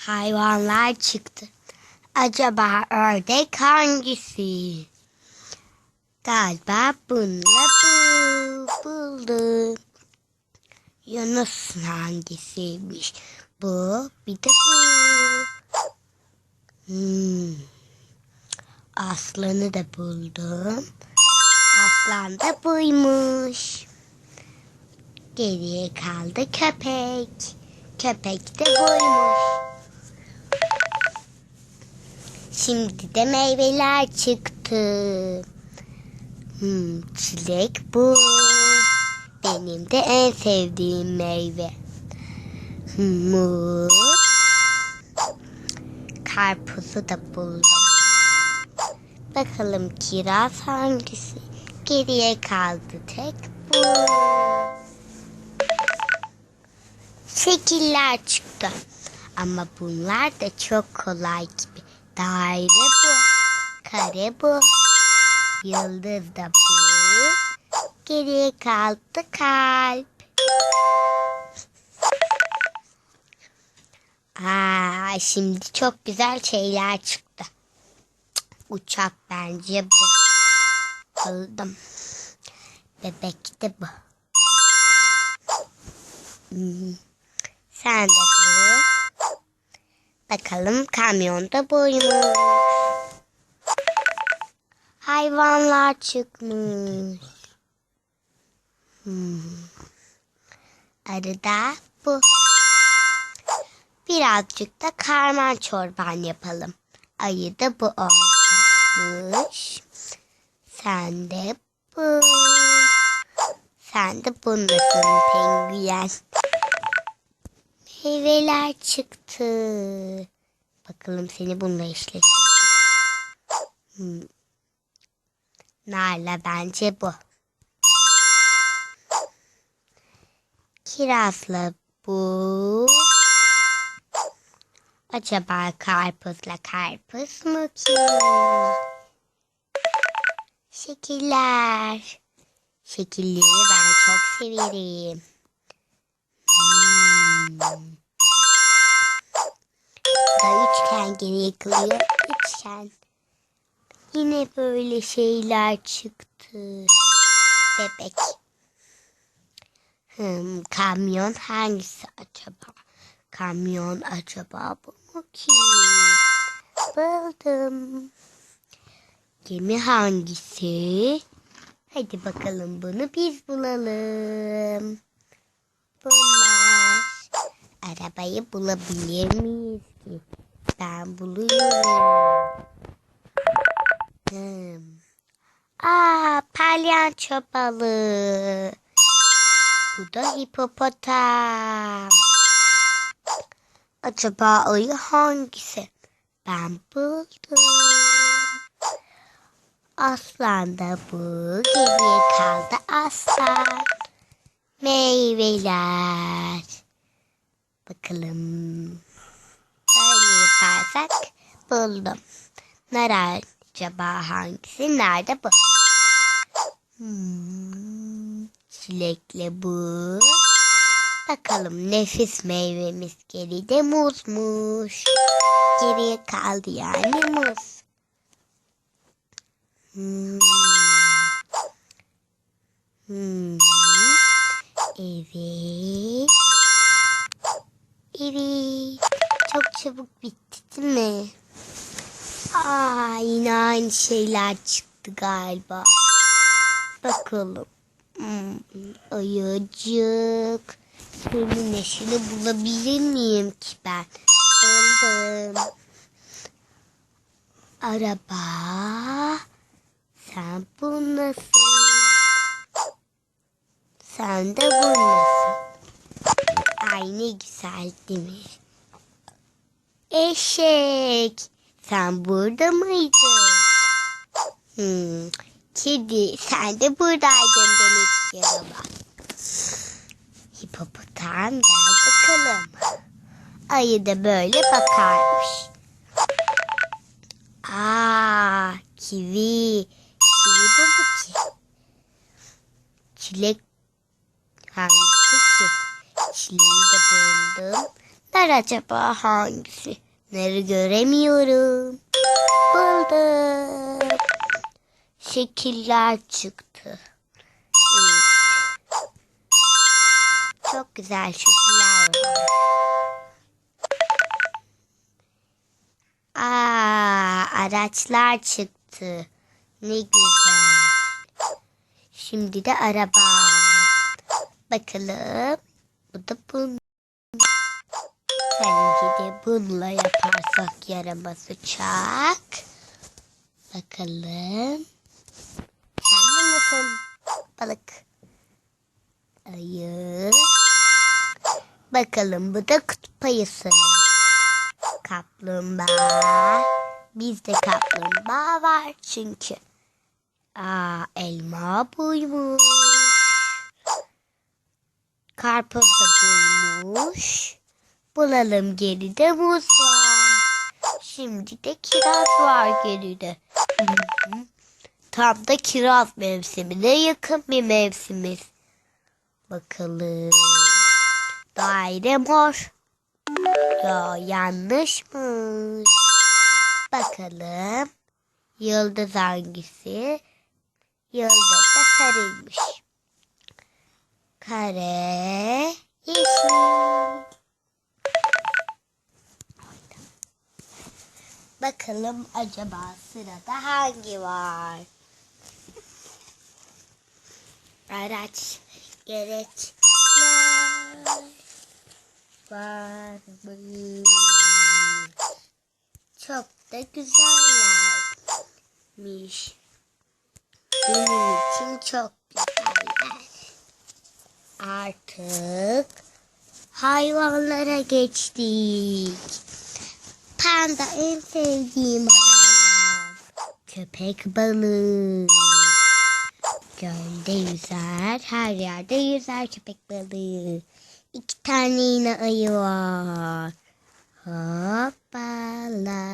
hayvanlar çıktı. Acaba ördek hangisi? Galiba bununla bu, buldum. Yunus hangisiymiş? Bu bir de bu. Hmm. Aslanı da buldum. Aslan da buymuş. Geriye kaldı köpek. Köpek de buymuş. Şimdi de meyveler çıktı. Hmm, çilek bu. Benim de en sevdiğim meyve. Muz. Karpuzu da buldum. Bakalım kiraz hangisi? Geriye kaldı tek bu. Şekiller çıktı. Ama bunlar da çok kolay gibi. Daire bu. Kare bu. Yıldız da bu. Geriye kaldı kalp. Aa, şimdi çok güzel şeyler çıktı. Uçak bence bu. Buldum. Bebek de bu. Hmm. Sen de bu. Bakalım kamyonda buymuş. Hayvanlar çıkmış. Hmm. Arı da bu. Birazcık da karman çorban yapalım. Ayı da bu olacakmış. Sen de bu. Sen de bunlasın penguen. Meyveler çıktı. Bakalım seni bununla işlesin. Hmm. Narla bence bu. Kirazla bu. Acaba karpuzla karpuz mu ki? Şekiller. Şekilleri ben çok severim. Hmm. Üçgen geriye kalıyor. Üçgen. Yine böyle şeyler çıktı. Bebek. Hmm, kamyon hangisi acaba? Kamyon acaba bu mu ki? Buldum. Gemi hangisi? Hadi bakalım bunu biz bulalım. Bunlar. Arabayı bulabilir miyiz ki? Ben buluyorum. Hmm. Aa, palyaço balığı. Bu da hipopotam. Acaba ayı hangisi? Ben buldum. Aslan da bu. Geriye kaldı aslan. Meyveler. Bakalım. Yaparsak buldum. Nar acaba hangisi? Nerede bu? Hmm, bu. Bakalım nefis meyvemiz geride muzmuş. Geriye kaldı yani muz. Hmm. Hmm. Evet. Evet. Çok çabuk bitti değil mi? Aa, aynı şeyler çıktı galiba. Bakalım. Hmm, ayıcık. Senin eşini bulabilir miyim ki ben? Buldum. Araba. Sen bu? Sen de bu nasıl? Ay ne güzel değil mi? Eşek. Sen burada mıydın? Hmm. Kedi sen de buradaydın demek yarama. Hipopotam gel bakalım. Ayı da böyle bakarmış. Aa, kivi. Kivi bu mu ki? Çilek hangisi ki? Çileği de buldum. Ner acaba hangisi? Neri göremiyorum. Buldum. Şekiller çıktı. Evet. Çok güzel şekiller var. Aa, araçlar çıktı. Ne güzel. Şimdi de araba. Bakalım. Bu da bun. Bence de bununla yaparsak yaramaz uçak. Bakalım. Nasıl? Balık. Ayı. Bakalım bu da kutup ayısı. Kaplumbağa. Bizde kaplumbağa var çünkü. Aa, elma buymuş. Karpuz da buymuş. Bulalım geride muz var. Şimdi de kiraz var geride. Tam da kiraz mevsimine yakın bir mevsimiz. Bakalım. Daire mor. Ya yanlışmış. Bakalım. Yıldız hangisi? Yıldız da sarıymış. Kare yeşil. Bakalım acaba sırada hangi var? Araç gereçler var mı? Çok da güzellermiş. Benim için çok güzeller. Artık hayvanlara geçtik. Panda en sevdiğim hayvan. Köpek balığı. Gölde yüzer, her yerde yüzer köpek balığı. İki tane yine ayı var. Hoppala.